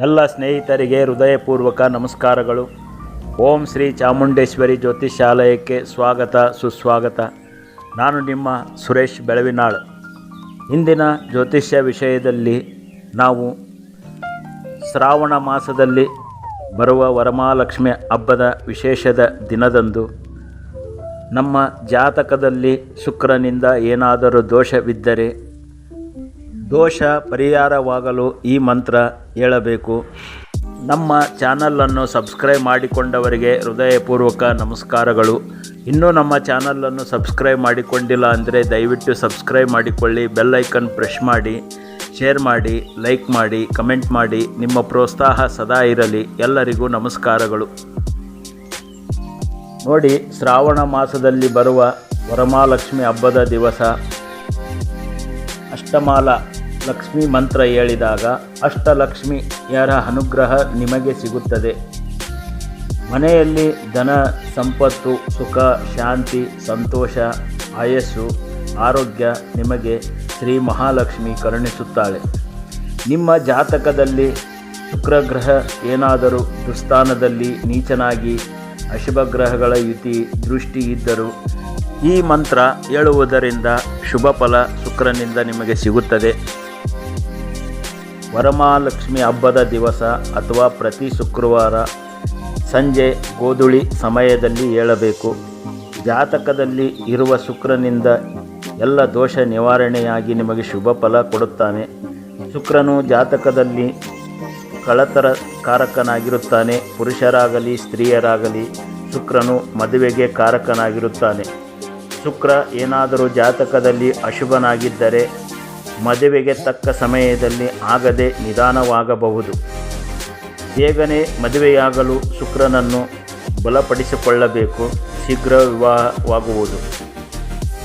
ಎಲ್ಲ ಸ್ನೇಹಿತರಿಗೆ ಹೃದಯಪೂರ್ವಕ ನಮಸ್ಕಾರಗಳು. ಓಂ ಶ್ರೀ ಚಾಮುಂಡೇಶ್ವರಿ ಜ್ಯೋತಿಷಾಲಯಕ್ಕೆ ಸ್ವಾಗತ, ಸುಸ್ವಾಗತ. ನಾನು ನಿಮ್ಮ ಸುರೇಶ್ ಬೆಳವಿನಾಳ್. ಇಂದಿನ ಜ್ಯೋತಿಷ್ಯ ವಿಷಯದಲ್ಲಿ ನಾವು ಶ್ರಾವಣ ಮಾಸದಲ್ಲಿ ಬರುವ ವರಮಹಾಲಕ್ಷ್ಮಿ ಹಬ್ಬದ ವಿಶೇಷದ ದಿನದಂದು ನಮ್ಮ ಜಾತಕದಲ್ಲಿ ಶುಕ್ರನಿಂದ ಏನಾದರೂ ದೋಷವಿದ್ದರೆ ದೋಷ ಪರಿಹಾರವಾಗಲು ಈ ಮಂತ್ರ ಹೇಳಬೇಕು. ನಮ್ಮ ಚಾನಲನ್ನು ಸಬ್ಸ್ಕ್ರೈಬ್ ಮಾಡಿಕೊಂಡವರಿಗೆ ಹೃದಯಪೂರ್ವಕ ನಮಸ್ಕಾರಗಳು. ಇನ್ನೂ ನಮ್ಮ ಚಾನಲನ್ನು ಸಬ್ಸ್ಕ್ರೈಬ್ ಮಾಡಿಕೊಂಡಿಲ್ಲ ಅಂದರೆ ದಯವಿಟ್ಟು ಸಬ್ಸ್ಕ್ರೈಬ್ ಮಾಡಿಕೊಳ್ಳಿ, ಬೆಲ್ ಐಕನ್ ಪ್ರೆಶ್ ಮಾಡಿ, ಶೇರ್ ಮಾಡಿ, ಲೈಕ್ ಮಾಡಿ, ಕಮೆಂಟ್ ಮಾಡಿ. ನಿಮ್ಮ ಪ್ರೋತ್ಸಾಹ ಸದಾ ಇರಲಿ. ಎಲ್ಲರಿಗೂ ನಮಸ್ಕಾರಗಳು. ನೋಡಿ, ಶ್ರಾವಣ ಮಾಸದಲ್ಲಿ ಬರುವ ವರಮಹಾಲಕ್ಷ್ಮಿ ಹಬ್ಬದ ದಿವಸ. ಅಷ್ಟಮಾಲ. ಲಕ್ಷ್ಮಿ ಮಂತ್ರ ಹೇಳಿದಾಗ ಅಷ್ಟಲಕ್ಷ್ಮಿಯರ ಅನುಗ್ರಹ ನಿಮಗೆ ಸಿಗುತ್ತದೆ. ಮನೆಯಲ್ಲಿ ಧನ ಸಂಪತ್ತು, ಸುಖ, ಶಾಂತಿ, ಸಂತೋಷ, ಆಯಸ್ಸು, ಆರೋಗ್ಯ ನಿಮಗೆ ಶ್ರೀ ಮಹಾಲಕ್ಷ್ಮಿ ಕರುಣಿಸುತ್ತಾಳೆ. ನಿಮ್ಮ ಜಾತಕದಲ್ಲಿ ಶುಕ್ರಗ್ರಹ ಏನಾದರೂ ದುಸ್ಥಾನದಲ್ಲಿ ನೀಚನಾಗಿ ಅಶುಭಗ್ರಹಗಳ ಯುತಿ ದೃಷ್ಟಿ ಇದ್ದರೂ ಈ ಮಂತ್ರ ಹೇಳುವುದರಿಂದ ಶುಭ ಫಲ ಶುಕ್ರನಿಂದ ನಿಮಗೆ ಸಿಗುತ್ತದೆ. ವರಮಹಾಲಕ್ಷ್ಮಿ ಹಬ್ಬದ ದಿವಸ ಅಥವಾ ಪ್ರತಿ ಶುಕ್ರವಾರ ಸಂಜೆ ಗೋಧುಳಿ ಸಮಯದಲ್ಲಿ ಹೇಳಬೇಕು ಜಾತಕದಲ್ಲಿ ಇರುವ ಶುಕ್ರನಿಂದ ಎಲ್ಲ ದೋಷ ನಿವಾರಣೆಯಾಗಿ ನಿಮಗೆ ಶುಭ ಫಲ ಕೊಡುತ್ತಾನೆ. ಶುಕ್ರನು ಜಾತಕದಲ್ಲಿ ಕಳತರ ಕಾರಕನಾಗಿರುತ್ತಾನೆ. ಪುರುಷರಾಗಲಿ, ಸ್ತ್ರೀಯರಾಗಲಿ ಶುಕ್ರನು ಮದುವೆಗೆ ಕಾರಕನಾಗಿರುತ್ತಾನೆ. ಶುಕ್ರ ಏನಾದರೂ ಜಾತಕದಲ್ಲಿ ಅಶುಭನಾಗಿದ್ದರೆ ಮದುವೆಗೆ ತಕ್ಕ ಸಮಯದಲ್ಲಿ ಆಗದೆ ನಿಧಾನವಾಗಬಹುದು. ಬೇಗನೆ ಮದುವೆಯಾಗಲು ಶುಕ್ರನನ್ನು ಬಲಪಡಿಸಿಕೊಳ್ಳಬೇಕು, ಶೀಘ್ರ ವಿವಾಹವಾಗುವುದು.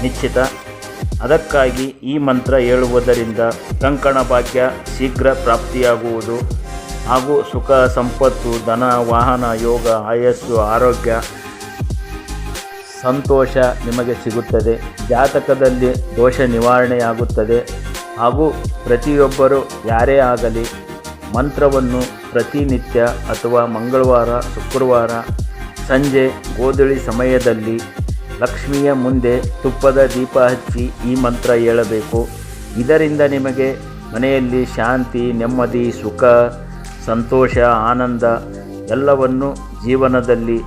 ನಿಶ್ಚಿತ. ಅದಕ್ಕಾಗಿ ಈ ಮಂತ್ರ ಹೇಳುವುದರಿಂದ ಕಂಕಣ ಭಾಗ್ಯ ಶೀಘ್ರ ಪ್ರಾಪ್ತಿಯಾಗುವುದು ಹಾಗೂ ಸುಖ, ಸಂಪತ್ತು, ಧನ, ವಾಹನ, ಯೋಗ, ಆಯಸ್ಸು, ಆರೋಗ್ಯ, ಸಂತೋಷ ನಿಮಗೆ ಸಿಗುತ್ತದೆ. ಜಾತಕದಲ್ಲಿ ದೋಷ ನಿವಾರಣೆಯಾಗುತ್ತದೆ. ಹಾಗೂ ಪ್ರತಿಯೊಬ್ಬರು ಯಾರೇ ಆಗಲಿ ಮಂತ್ರವನ್ನು ಪ್ರತಿನಿತ್ಯ ಅಥವಾ ಮಂಗಳವಾರ, ಶುಕ್ರವಾರ, ಸಂಜೆ, ಗೋಧುಳಿ ಸಮಯದಲ್ಲಿ ಲಕ್ಷ್ಮಿಯ ಮುಂದೆ ತುಪ್ಪದ ದೀಪ ಹಚ್ಚಿ ಈ ಮಂತ್ರ ಹೇಳಬೇಕು. ಇದರಿಂದ ನಿಮಗೆ ಮನೆಯಲ್ಲಿ ಶಾಂತಿ, ನೆಮ್ಮದಿ, ಸುಖ, ಸಂತೋಷ, ಆನಂದ ಎಲ್ಲವನ್ನು ಜೀವನದಲ್ಲಿ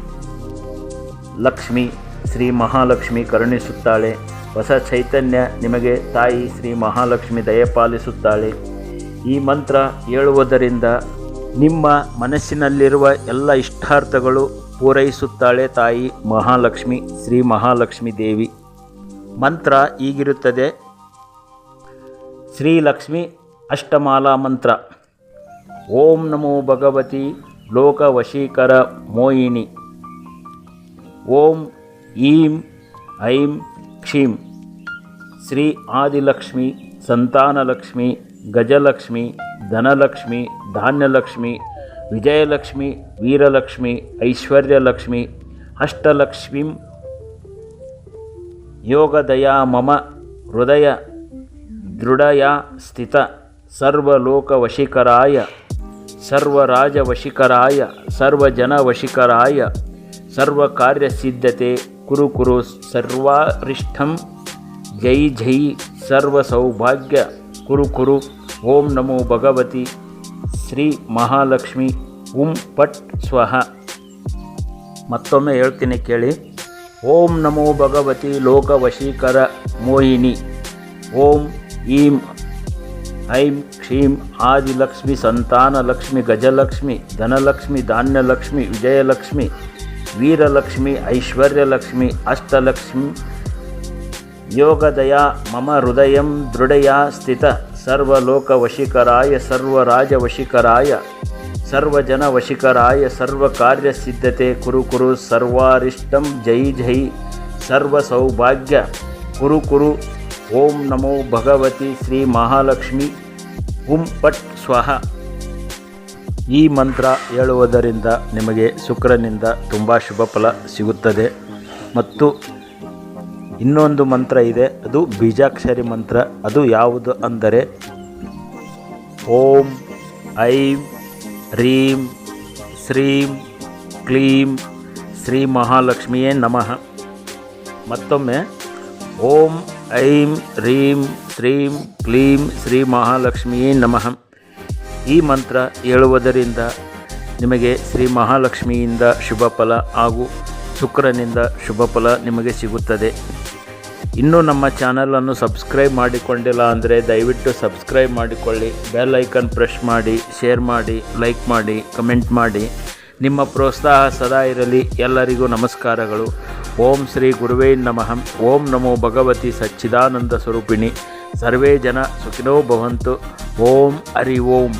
ಲಕ್ಷ್ಮಿ, ಶ್ರೀ ಮಹಾಲಕ್ಷ್ಮಿ ಕರುಣಿಸುತ್ತಾಳೆ. ಹೊಸ ಚೈತನ್ಯ ನಿಮಗೆ ತಾಯಿ ಶ್ರೀ ಮಹಾಲಕ್ಷ್ಮಿ ದಯಪಾಲಿಸುತ್ತಾಳೆ ಈ ಮಂತ್ರ ಹೇಳುವುದರಿಂದ ನಿಮ್ಮ ಮನಸ್ಸಿನಲ್ಲಿರುವ ಎಲ್ಲ ಇಷ್ಟಾರ್ಥಗಳು ಪೂರೈಸುತ್ತಾಳೆ ತಾಯಿ ಮಹಾಲಕ್ಷ್ಮಿ, ಶ್ರೀ ಮಹಾಲಕ್ಷ್ಮಿ ದೇವಿ. ಮಂತ್ರ ಹೀಗಿರುತ್ತದೆ. ಶ್ರೀಲಕ್ಷ್ಮಿ ಅಷ್ಟಮಾಲಾ ಮಂತ್ರ. ಓಂ ನಮೋ ಭಗವತಿ ಲೋಕವಶೀಕರ ಮೋಹಿನಿ. ಓಂ, ಈಂ, ಐಂ ಕ್ಷೀಂ. ಶ್ರೀ ಆದಿಲಕ್ಷ್ಮಿ, ಸಂತಾನಲಕ್ಷ್ಮಿ, ಗಜಲಕ್ಷ್ಮಿ, ಧನಲಕ್ಷ್ಮಿ, ಧಾನ್ಯಲಕ್ಷ್ಮಿ, ವಿಜಯಲಕ್ಷ್ಮಿ, ವೀರಲಕ್ಷ್ಮಿ, ಐಶ್ವರ್ಯಲಕ್ಷ್ಮಿ, ಅಷ್ಟಲಕ್ಷ್ಮೀಂ. ಯೋಗದಯಾ ಮಮ ಹೃದಯ ದೃಢಯ ಸ್ಥಿತ ಸರ್ವಲೋಕವಶಿಕರಾಯ ಸರ್ವರಾಜವಶಿಕರಾಯ ಸರ್ವಜನವಶಿಕರಾಯ ಸರ್ವಕಾರ್ಯಸಿದ್ಧತೆ ಕುರು ಕುರು ಸರ್ವಾರಿಷ್ಠಂ ಜೈ ಜೈ ಸರ್ವಸೌಭಾಗ್ಯ ಕುರು ಕುರು ಓಂ ನಮೋ ಭಗವತಿ ಶ್ರೀ ಮಹಾಲಕ್ಷ್ಮಿ ಉಂ ಪಟ್ ಸ್ವಹ ಮತ್ತೊಮ್ಮೆ ಹೇಳ್ತೀನಿ ಕೇಳಿ. ಓಂ ನಮೋ ಭಗವತಿ ಲೋಕವಶೀಕರ ಮೋಹಿನಿ। ಓಂ ಈಂ ಐಂ ಕ್ಷೀಂ ಆದಿಲಕ್ಷ್ಮಿ ಸಂತಾನಲಕ್ಷ್ಮಿ ಗಜಲಕ್ಷ್ಮಿ ಧನಲಕ್ಷ್ಮಿ ಧಾನ್ಯಲಕ್ಷ್ಮಿ ವಿಜಯಲಕ್ಷ್ಮಿ ವೀರಲಕ್ಷ್ಮಿ ಐಶ್ವರ್ಯಲಕ್ಷ್ಮಿ ಅಷ್ಟಲಕ್ಷ್ಮಿ ಯೋಗದಯ ಮಮ ಹೃದಯಂ ದೃಢಯ ಸ್ಥಿತ ಸರ್ವಲೋಕವಶೀಕರಾಯ ಸರ್ವರಾಜವಶೀಕರಾಯ ಸರ್ವಜನವಶೀಕರಾಯ ಸರ್ವಕಾರ್ಯಸಿದ್ಧತೆ ಕುರು ಕುರು ಸರ್ವಾರಿಷ್ಟಂ ಜೈ ಜೈ ಸರ್ವಸೌಭಾಗ್ಯ ಕುರು ಕುರು ಓಂ ನಮೋ ಭಗವತಿ ಶ್ರೀ ಮಹಾಲಕ್ಷ್ಮಿ ಉಂ ಪಟ್ ಸ್ವಹ ಈ ಮಂತ್ರ ಹೇಳುವುದರಿಂದ ನಿಮಗೆ ಶುಕ್ರನಿಂದ ತುಂಬ ಶುಭ ಫಲ ಸಿಗುತ್ತದೆ. ಮತ್ತು ಇನ್ನೊಂದು ಮಂತ್ರ ಇದೆ, ಅದು ಬೀಜಾಕ್ಷರಿ ಮಂತ್ರ. ಅದು ಯಾವುದು ಅಂದರೆ, ಓಂ, ಐಂ, ರೀಂ, ಶ್ರೀಂ, ಕ್ಲೀಂ, ಶ್ರೀ ಮಹಾಲಕ್ಷ್ಮಿಯೇ ನಮಃ. ಮತ್ತೊಮ್ಮೆ, ಓಂ, ಐಂ, ರೀಂ, ಶ್ರೀಂ, ಕ್ಲೀಂ, ಶ್ರೀ ಮಹಾಲಕ್ಷ್ಮಿಯೇ ನಮಃ. ಈ ಮಂತ್ರ ಹೇಳುವುದರಿಂದ ನಿಮಗೆ ಶ್ರೀ ಮಹಾಲಕ್ಷ್ಮಿಯಿಂದ ಶುಭ ಫಲ ಹಾಗೂ ಶುಕ್ರನಿಂದ ಶುಭ ಫಲ ನಿಮಗೆ ಸಿಗುತ್ತದೆ. ಇನ್ನೂ ನಮ್ಮ ಚಾನಲನ್ನು ಸಬ್ಸ್ಕ್ರೈಬ್ ಮಾಡಿಕೊಂಡಿಲ್ಲ ಅಂದರೆ ದಯವಿಟ್ಟು ಸಬ್ಸ್ಕ್ರೈಬ್ ಮಾಡಿಕೊಳ್ಳಿ. ಬೆಲ್ ಐಕನ್ ಪ್ರೆಸ್ ಮಾಡಿ, ಶೇರ್ ಮಾಡಿ, ಲೈಕ್ ಮಾಡಿ, ಕಮೆಂಟ್ ಮಾಡಿ. ನಿಮ್ಮ ಪ್ರೋತ್ಸಾಹ ಸದಾ ಇರಲಿ. ಎಲ್ಲರಿಗೂ ನಮಸ್ಕಾರಗಳು. ಓಂ ಶ್ರೀ ಗುರುವೇ ನಮಃ. ಓಂ ನಮೋ ಭಗವತಿ ಸಚ್ಚಿದಾನಂದ ಸ್ವರೂಪಿಣಿ. ಸರ್ವೇ ಜನ ಸುಖಿನೋ ಭವಂತು. ಓಂ ಹರಿ ಓಂ.